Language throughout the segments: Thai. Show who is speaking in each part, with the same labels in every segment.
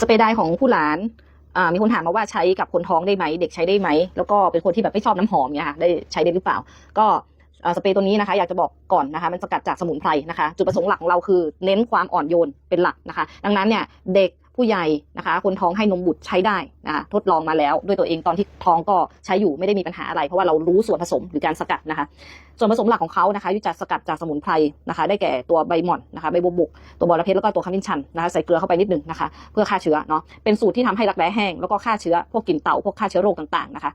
Speaker 1: สเปรย์ไดร์ของผู้หลานมีคนถามมาว่าใช้กับคนท้องได้ไหมเด็กใช้ได้ไหมแล้วก็เป็นคนที่แบบไม่ชอบน้ำหอมเนี่ยค่ะได้ใช้ได้หรือเปล่า ก็สเปรย์ตัวนี้นะคะ อยากจะบอกก่อนนะคะ มันสกัดจากสมุนไพรนะคะ จุดประสงค์หลักของเราคือ เน้นความอ่อนโยนเป็นหลักนะคะ ดังนั้นเนี่ยเด็ก ผู้ใหญ่นะคะ คนท้องให้นมบุตรใช้ได้นะคะทดลองมาแล้วด้วยตัวเองตอนที่ท้องก็ใช้อยู่ไม่ได้มีปัญหาอะไร เพราะว่าเรารู้ส่วนผสมหรือการสกัดนะคะ ส่วนผสมหลักของเขานะคะยุจะสกัดจากสมุนไพรนะคะ ได้แก่ตัวใบหม่อนนะคะใบบัวบกตัวบอระเพ็ดแล้วก็ตัวขมิ้นชันนะคะใส่เกลือเข้าไปนิดนึงนะคะ เพื่อฆ่าเชื้อเนาะเป็นสูตรที่ทำให้รักแร้แห้งแล้วก็ฆ่าเชื้อพวกกลิ่นเต่าพวกฆ่าเชื้อโรคต่างๆนะคะ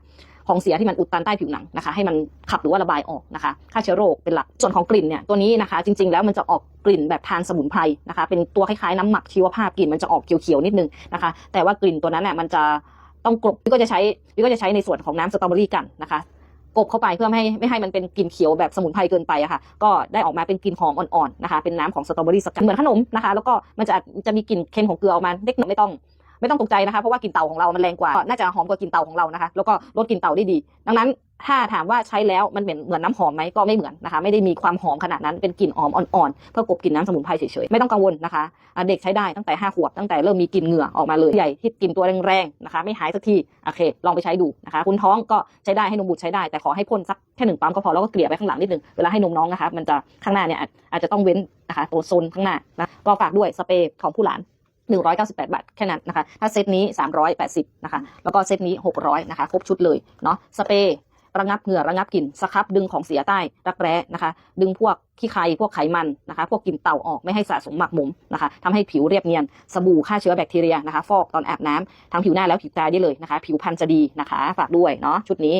Speaker 1: ของเสียที่มันอุดตันใต้ผิวหนังนะคะให้มันขับหรือว่าระบายออกนะคะฆ่าเชื้อโรคเป็นหลักส่วนของกลิ่นเนี่ยตัวนี้นะคะ จริง ๆ แล้วมันจะออกกลิ่นแบบทานสมุนไพรนะคะ เป็นตัวคล้ายๆน้ำหมักชีวภาพกลิ่นมันจะออกเขียวๆนิดนึงนะคะ แต่ว่ากลิ่นตัวนั้นเนี่ยมันจะต้องกลบพี่ก็จะใช้พี่ก็จะใช้ในส่วนของน้ำสตรอเบอรี่กันนะคะกลบเข้าไปเพื่อไม่ให้ไม่ให้มันเป็นกลิ่นเขียวแบบสมุนไพรเกินไปอะค่ะ ก็ได้ออกมาเป็นกลิ่นหอมอ่อนๆนะคะ เป็นน้ำของสตรอเบอรี่สกัดเหมือนขนมนะคะ แล้วก็มันจะจะมีกลิ่นเค็มของเกลือออกมาเล็กน้อยไม่ต้อง ไม่ต้องตกใจนะคะเพราะว่ากลิ่นเต่าของเรามันแรงกว่าน่าจะหอมกว่ากลิ่นเต่าของเรานะคะ แล้วก็ลดกลิ่นเต่าได้ดี ดังนั้นถ้าถามว่าใช้แล้วมันเหมือนเหมือนน้ำหอมไหมก็ไม่เหมือนนะคะ ไม่ได้มีความหอมขนาดนั้นเป็นกลิ่นหอมอ่อนๆเพื่อกลบกลิ่นน้ำสมุนไพรเฉยๆไม่ต้องกังวลนะคะ เด็กใช้ได้ตั้งแต่5ขวบตั้งแต่เริ่มมีกลิ่นเหงื่อออกมาเลยใหญ่ที่กลิ่นตัวแรงๆนะคะไม่หายสักทีโอเค ลองไปใช้ดูนะคะคุณท้องก็ใช้ได้ให้นมบุตรใช้ได้แต่ขอให้พ่นสักแค่หนึ่งปั๊มก็พอแล้วก็เกลี่ยไปข้างหลังนิดนึงเวลาให้นมน้องนะคะมันจะข้างหน้าเนี่ยอาจจะต้องเว้นนะคะตัวโซนข้างหน้านะก็ฝากด้วยสเปรย์ของผู้หลาน 198 บาทแค่นั้นนะคะ ถ้าเซตนี้ 380 นะคะ แล้วก็เซตนี้ 600 นะคะ ครบชุดเลยเนาะ สเปรย์ระงับเหงื่อระงับกลิ่นสครับดึงของเสียใต้รักแร้นะคะ ดึงพวกขี้ใครพวกไขมันนะคะ พวกกลิ่นเต่าออกไม่ให้สะสมหมักหมมนะคะทำให้ผิวเรียบเนียน สบู่ฆ่าเชื้อแบคทีเรียนะคะ ฟอกตอนอาบน้ำทั้งผิวหน้าแล้วผิวกาได้เลยนะคะ ผิวพรรณจะดีนะคะ ฝากด้วยเนาะชุดนี้